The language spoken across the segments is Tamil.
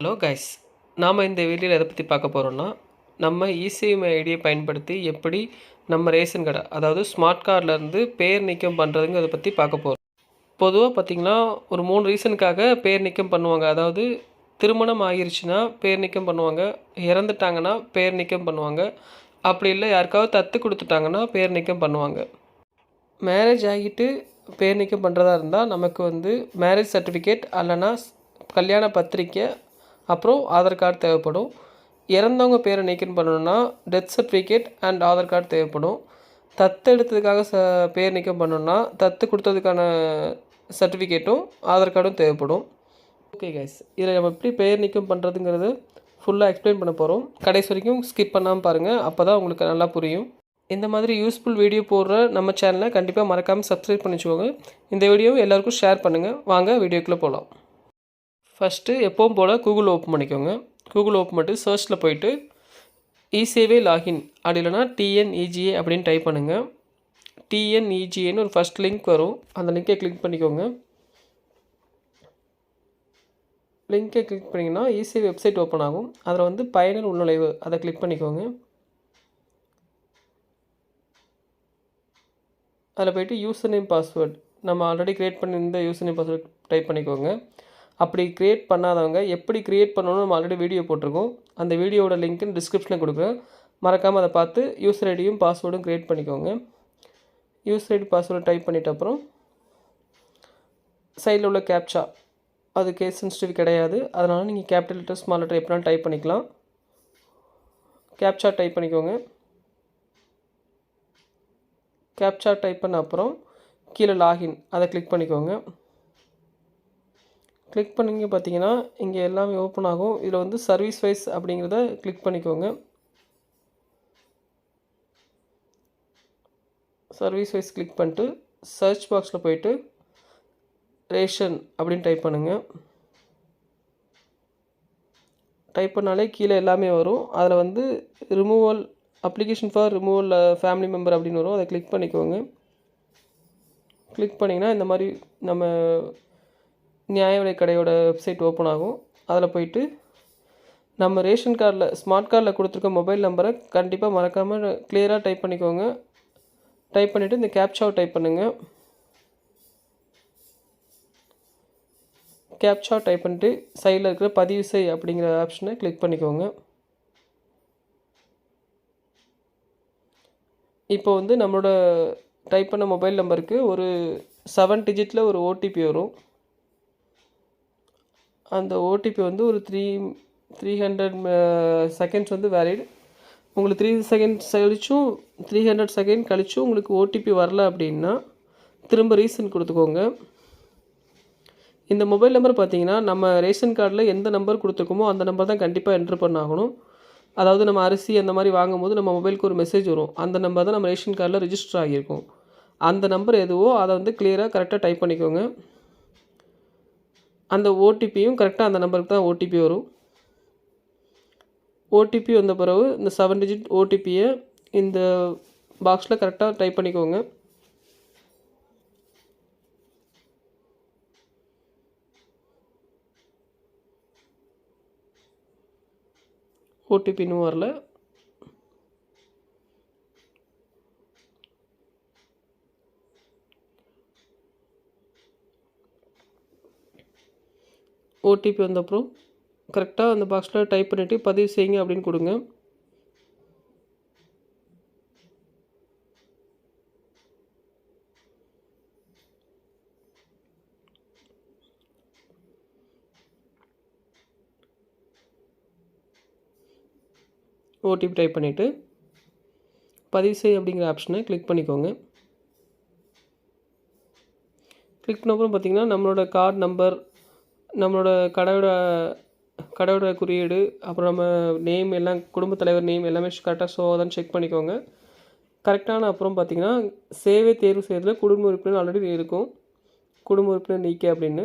ஹலோ கைஸ் நாம் இந்த வீடியோவில் எதை பற்றி பார்க்க போகிறோம்னா நம்ம இசிஎம்ஐ ஐடியை பயன்படுத்தி எப்படி நம்ம ரேஷன் கடை அதாவது ஸ்மார்ட் கார்டிலேருந்து பேர் நீக்கம் பண்ணுறதுங்க அதை பற்றி பார்க்க போகிறோம் பொதுவாக பார்த்திங்கன்னா ஒரு மூணு ரீசனுக்காக பேர் நீக்கம் பண்ணுவாங்க. அதாவது திருமணம் ஆகிருச்சுன்னா பேர் நீக்கம் பண்ணுவாங்க. இறந்துட்டாங்கன்னா பேர் நீக்கம் பண்ணுவாங்க. அப்படி இல்லை யாருக்காவது தத்து கொடுத்துட்டாங்கன்னா பேர் நீக்கம் பண்ணுவாங்க. மேரேஜ் ஆகிட்டு பேர் நீக்கம் பண்ணுறதா இருந்தால் நமக்கு வந்து மேரேஜ் சர்டிஃபிகேட் அல்லைனா கல்யாண பத்திரிக்கை அப்புறம் ஆதார் கார்டு தேவைப்படும். இறந்தவங்க பேரை நீக்கம் பண்ணணும்னா death certificate and Aadhaar card தேவைப்படும். தத்து எடுத்ததுக்காக ச பேர் நீக்கம் பண்ணணும்னா தத்து கொடுத்ததுக்கான சர்டிஃபிகேட்டும் ஆதார் கார்டும் தேவைப்படும். ஓகே கைஸ் இதில் நம்ம எப்படி பெயர் நீக்கம் பண்ணுறதுங்கிறது ஃபுல்லாக எக்ஸ்பிளைன் பண்ண போகிறோம் கடைசி வரைக்கும் ஸ்கிப் பண்ணாமல் பாருங்கள் அப்போ தான் உங்களுக்கு நல்லா புரியும். இந்த மாதிரி யூஸ்ஃபுல் வீடியோ போடுற நம்ம சேனலை கண்டிப்பாக மறக்காமல் சப்ஸ்கிரைப் பண்ணி வச்சுக்கோங்க இந்த வீடியோவை எல்லாருக்கும் ஷேர் பண்ணுங்கள் வாங்க வீடியோக்குள்ளே போகலாம் ஃபஸ்ட்டு எப்போவும் போல் கூகுள் ஓப்பன் பண்ணிக்கோங்க. கூகுள் ஓப்பன் பண்ணிட்டு சர்ச்சில் போயிட்டு இசேவே லாகின் அப்படி இல்லைனா டிஎன்இஜிஏ அப்படின்னு டைப் பண்ணுங்கள் டிஎன்இஜிஏன்னு ஒரு ஃபஸ்ட் லிங்க் வரும். அந்த லிங்கை கிளிக் பண்ணிக்கோங்க. லிங்கை கிளிக் பண்ணிங்கன்னா ஈஸி வெப்சைட் ஓப்பன் ஆகும். அதில் வந்து பயனர் உள்நுழைவு அதை கிளிக் பண்ணிக்கோங்க. அதில் போயிட்டு யூசர் நேம் பாஸ்வேர்ட் நம்ம ஆல்ரெடி க்ரியேட் பண்ணியிருந்த யூசர் நேம் பாஸ்வேர்ட் டைப் பண்ணிக்கோங்க. அப்படி க்ரியேட் பண்ணாதவங்க எப்படி க்ரியேட் பண்ணணும்னு நம்ம ஆல்ரெடி வீடியோ போட்டிருக்கோம். அந்த வீடியோவோட லிங்க்கு டிஸ்கிரிப்ஷனில் கொடுக்குறேன். மறக்காமல் அதை பார்த்து யூசர் ஐடியும் பாஸ்வேர்டும் க்ரியேட் பண்ணிக்கோங்க. யூசர் ஐடி பாஸ்வேர்டு டைப் பண்ணிட்ட அப்புறம் சைடில் உள்ள கேப்சா அது கேஸ் சென்சிட்டிவ் கிடையாது. அதனால் நீங்கள் கேபிட்டல் லெட்டர் ஸ்மால் லெட்டர் எப்படினாலும் டைப் பண்ணிக்கலாம். கேப்சா டைப் பண்ணிக்கோங்க. கேப்சா டைப் பண்ண அப்புறம் கீழே லாகின் அதை கிளிக் பண்ணிக்கோங்க. கிளிக் பண்ணிங்க பார்த்தீங்கன்னா இங்கே எல்லாமே ஓப்பன் ஆகும். இதில் வந்து சர்வீஸ் வைஸ் அப்படிங்கிறத கிளிக் பண்ணிக்கோங்க. சர்வீஸ் வைஸ் கிளிக் பண்ணிட்டு சர்ச் பாக்ஸில் போயிட்டு ரேஷன் அப்படின்னு டைப் பண்ணுங்கள் டைப் பண்ணாலே கீழே எல்லாமே வரும். அதில் வந்து removal application for removal family member அப்படின்னு வரும். அதை கிளிக் பண்ணிக்கோங்க. கிளிக் பண்ணிங்கன்னா இந்த மாதிரி நம்ம நியாய விலை கடையோட வெப்சைட் ஓப்பன் ஆகும். அதில் போயிட்டு நம்ம ரேஷன் கார்டில் ஸ்மார்ட் கார்டில் கொடுத்துருக்க மொபைல் நம்பரை கண்டிப்பாக மறக்காமல் கிளியராக டைப் பண்ணிக்கோங்க. டைப் பண்ணிவிட்டு இந்த கேப்சாவை டைப் பண்ணுங்கள் கேப்சா டைப் பண்ணிட்டு சைடில் இருக்கிற பதிவு செய் அப்படிங்கிற ஆப்ஷனை கிளிக் பண்ணிக்கோங்க. இப்போ வந்து நம்மளோட டைப் பண்ண மொபைல் நம்பருக்கு ஒரு செவன் டிஜிட்டில் ஒரு ஓடிபி வரும். அந்த ஓடிபி வந்து ஒரு த்ரீ த்ரீ ஹண்ட்ரட் செகண்ட்ஸ் வந்து வேலிட் உங்களுக்கு த்ரீ செகண்ட்ஸ் கழிச்சும் த்ரீ ஹண்ட்ரட் செகண்ட் கழிச்சும் உங்களுக்கு ஓடிபி வரல அப்படின்னா திரும்ப ரீசன் கொடுத்துக்கோங்க. இந்த மொபைல் நம்பர் பார்த்தீங்கன்னா நம்ம ரேஷன் கார்டில் எந்த நம்பர் கொடுத்துருக்கோமோ அந்த நம்பர் தான் கண்டிப்பாக என்ட்ரு பண்ணாகணும். அதாவது நம்ம அரிசி அந்த மாதிரி வாங்கும்போது நம்ம மொபைலுக்கு ஒரு மெசேஜ் வரும். அந்த நம்பர் தான் நம்ம ரேஷன் கார்டில் ரிஜிஸ்டர் ஆகியிருக்கும். அந்த நம்பர் எதுவோ அதை வந்து கிளியராக கரெக்டாக டைப் பண்ணிக்கோங்க. அந்த ஓடிபியும் கரெக்டாக அந்த நம்பருக்கு தான் ஓடிபி வரும். ஓடிபி வந்த பிறகு இந்த செவன் டிஜிட் ஓடிபியை இந்த பாக்ஸில் கரெக்டாக டைப் பண்ணிக்கோங்க. ஓடிபி இன்னும் வரல. ஓடிபி வந்த அப்புறம் கரெக்டாக அந்த பாக்ஸில் டைப் பண்ணிவிட்டு பதிவு செய்யுங்க அப்படின்னு கொடுங்க. ஓடிபி டைப் பண்ணிவிட்டு பதிவு செய் அப்படிங்கிற ஆப்ஷனை கிளிக் பண்ணிக்கோங்க. கிளிக் பண்ண அப்புறம் பார்த்தீங்கன்னா நம்மளோட கார்டு நம்பர் நம்மளோட கடையோட கடையோட குறியீடு அப்புறம் நம்ம நேம் எல்லாம் குடும்பத் தலைவர் நேம் எல்லாமே கரெக்டாக ஷோ ஆகுதான்னு செக் பண்ணிக்கோங்க. கரெக்டான அப்புறம் பார்த்தீங்கன்னா சேவை தேர்வு செய்கிறதுல குடும்ப உறுப்பினர் ஆல்ரெடி இருக்கும். குடும்ப உறுப்பினர் நீக்க அப்படின்னு.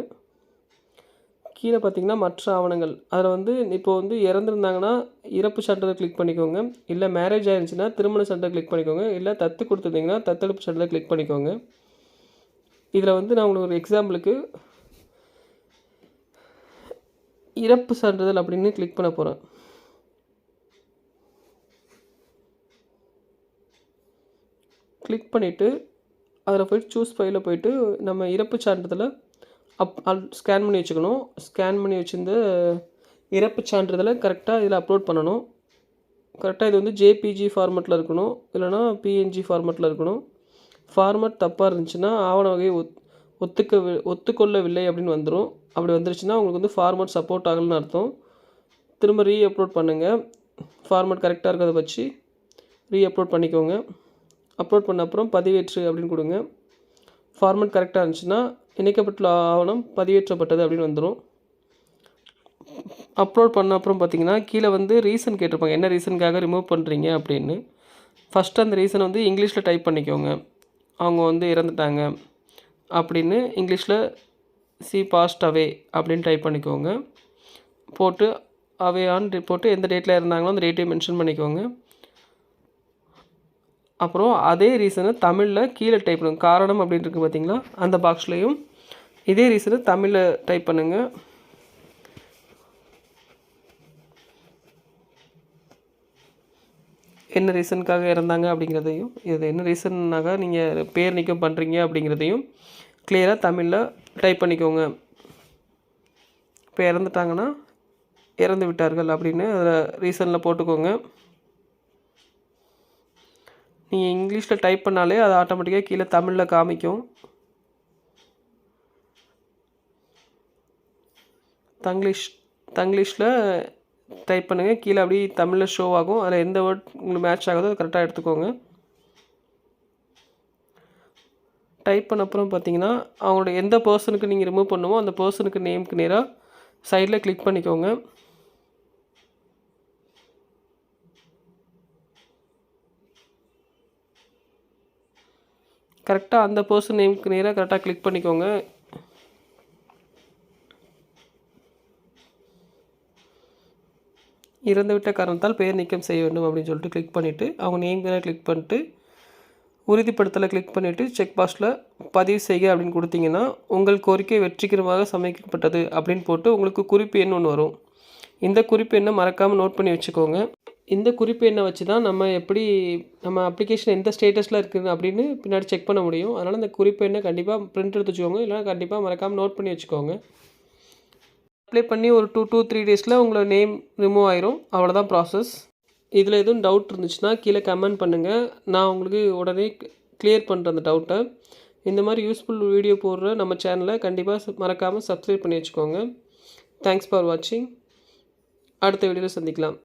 கீழே பார்த்தீங்கன்னா மற்ற ஆவணங்கள். அதில் வந்து இப்போ வந்து இறந்துருந்தாங்கன்னா இறப்பு சான்றிதழ் கிளிக் பண்ணிக்கோங்க. இல்லை மேரேஜ் ஆயிருந்துச்சுன்னா திருமண சான்றிதழ் கிளிக் பண்ணிக்கோங்க. இல்லை தத்து கொடுத்துருந்தீங்கன்னா தத்தெடுப்பு சான்றிதழ் கிளிக் பண்ணிக்கோங்க. இதில் வந்து நான் உங்களுக்கு ஒரு எக்ஸாம்பிளுக்கு இறப்பு சான்றிதழ் அப்படின்னு கிளிக் பண்ண போகிறேன் கிளிக் பண்ணிவிட்டு அதில் போய்ட்டு சூஸ் ஃபைலில் போயிட்டு நம்ம இறப்பு சான்றிதழை அப் ஸ்கேன் பண்ணி வச்சுக்கணும். ஸ்கேன் பண்ணி வச்சிருந்து இறப்பு சான்றிதழை கரெக்டாக இதில் அப்லோட் பண்ணணும். கரெக்டாக இது வந்து ஜேபிஜி ஃபார்மெட்டில் இருக்கணும். இல்லைனா பிஎன்ஜி ஃபார்மெட்டில் இருக்கணும். ஃபார்மெட் தப்பாக இருந்துச்சுன்னா ஆவண வகை ஒத் ஒத்துக்க ஒத்துக்கொள்ளவில்லை அப்படின்னு வந்துடும் அப்படி வந்துருச்சுன்னா உங்களுக்கு வந்து ஃபார்மேட் சப்போர்ட் ஆகலன்னு அர்த்தம். திரும்ப ரீ அப்லோட் பண்ணுங்கள் ஃபார்மேட் கரெக்டாக இருக்கிறத வச்சு ரீ அப்லோட் பண்ணிக்கோங்க. அப்லோட் பண்ண அப்புறம் பதிவேற்று அப்படின்னு கொடுங்க. ஃபார்மேட் கரெக்டாக இருந்துச்சுன்னா இணைக்கப்பட்டுள்ள ஆவணம் பதிவேற்றப்பட்டது அப்படின்னு வந்துடும் அப்லோட் பண்ண அப்புறம் பார்த்தீங்கன்னா கீழே வந்து ரீசன் கேட்டிருப்பாங்க. என்ன ரீசனுக்காக ரிமூவ் பண்ணுறீங்க அப்படின்னு. ஃபஸ்ட்டு அந்த ரீசனை வந்து இங்கிலீஷில் டைப் பண்ணிக்கோங்க. அவங்க வந்து இறந்துட்டாங்க அப்படின்னு இங்கிலீஷில் சி பாஸ்ட் அவே அப்படின்னு டைப் பண்ணிக்கோங்க. போட்டு அவே ஆன் போட்டு எந்த டேட்டில் இருந்தாங்களோ அந்த டேட்டையும் மென்ஷன் பண்ணிக்கோங்க. அப்புறம் அதே ரீசனை தமிழில் கீழே டைப் பண்ணுங்க. காரணம் அப்படின்னு இருக்குது பார்த்தீங்களா அந்த பாக்ஸ்லேயும் இதே ரீசனை தமிழில் டைப் பண்ணுங்கள் என்ன ரீசனுக்காக இறந்தாங்க அப்படிங்கிறதையும் இது என்ன ரீசன்னாக நீங்கள் பேர் நீக்கம் பண்ணுறீங்க அப்படிங்கிறதையும் கிளியராக தமிழில் டைப் பண்ணிக்கோங்க. இப்போ இறந்துட்டாங்கன்னா இறந்து விட்டார்கள் அப்படின்னு அதில் ரீசனில் போட்டுக்கோங்க. நீங்கள் இங்கிலீஷில் டைப் பண்ணாலே அது ஆட்டோமேட்டிக்காக கீழே தமிழில் காமிக்கும். தங்கிலீஷ் தங்கிலீஷில் டைப் பண்ணுங்கள் கீழே அப்படியே தமிழில் ஷோ ஆகும். அதில் எந்த வேர்ட் உங்களுக்கு மேட்ச் ஆகுதோ அது கரெக்டாக எடுத்துக்கோங்க. டைப் பண்ண அப்புறம் பார்த்தீங்கன்னா அவங்களோட எந்த பர்சனுக்கு நீங்கள் ரிமூவ் பண்ணுமோ அந்த பர்சனுக்கு நேமுக்கு நேராக சைடில் கிளிக் பண்ணிக்கோங்க. கரெக்டாக அந்த பர்சன் நேமுக்கு நேராக கரெக்டாக கிளிக் பண்ணிக்கோங்க. இறந்துவிட்ட காரணத்தால் பெயர் நீக்கம் செய்ய வேண்டும் அப்படின்னு சொல்லிட்டு கிளிக் பண்ணிவிட்டு அவங்க நேம் கிளிக் பண்ணிட்டு உறுதிப்படுத்தலை கிளிக் பண்ணிவிட்டு செக் பாக்ஸில் பதிவு செய்க அப்படின்னு கொடுத்தீங்கன்னா உங்கள் கோரிக்கை வெற்றிகரமாக சமைக்கப்பட்டது அப்படின்னு போட்டு உங்களுக்கு குறிப்பு எண் ஒன்று வரும். இந்த குறிப்பு எண்ணை மறக்காமல் நோட் பண்ணி வச்சுக்கோங்க. இந்த குறிப்பு எண்ணை வச்சு தான் நம்ம எப்படி நம்ம அப்ளிகேஷன் எந்த ஸ்டேட்டஸில் இருக்குது அப்படின்னு பின்னாடி செக் பண்ண முடியும். அதனால் இந்த குறிப்பு எண்ணை கண்டிப்பாக பிரிண்ட் எடுத்து வச்சுக்கோங்க. இல்லைனா கண்டிப்பாக மறக்காமல் நோட் பண்ணி வச்சுக்கோங்க. அப்ளை பண்ணி ஒரு டூ டூ த்ரீ டேஸில் உங்களோட நேம் ரிமூவ் ஆயிரும். அவ்வளோதான் ப்ராசஸ் இதில் எதுவும் டவுட் இருந்துச்சுன்னா கீழே கமெண்ட் பண்ணுங்கள் நான் உங்களுக்கு உடனே கிளியர் பண்ணுறேன் அந்த டவுட்டை இந்த மாதிரி யூஸ்ஃபுல் வீடியோ போடுற நம்ம சேனலை கண்டிப்பாக மறக்காமல் சப்ஸ்கிரைப் பண்ணி வச்சுக்கோங்க. தேங்க்ஸ் ஃபார் வாட்சிங் அடுத்த வீடியோவில் சந்திக்கலாம்.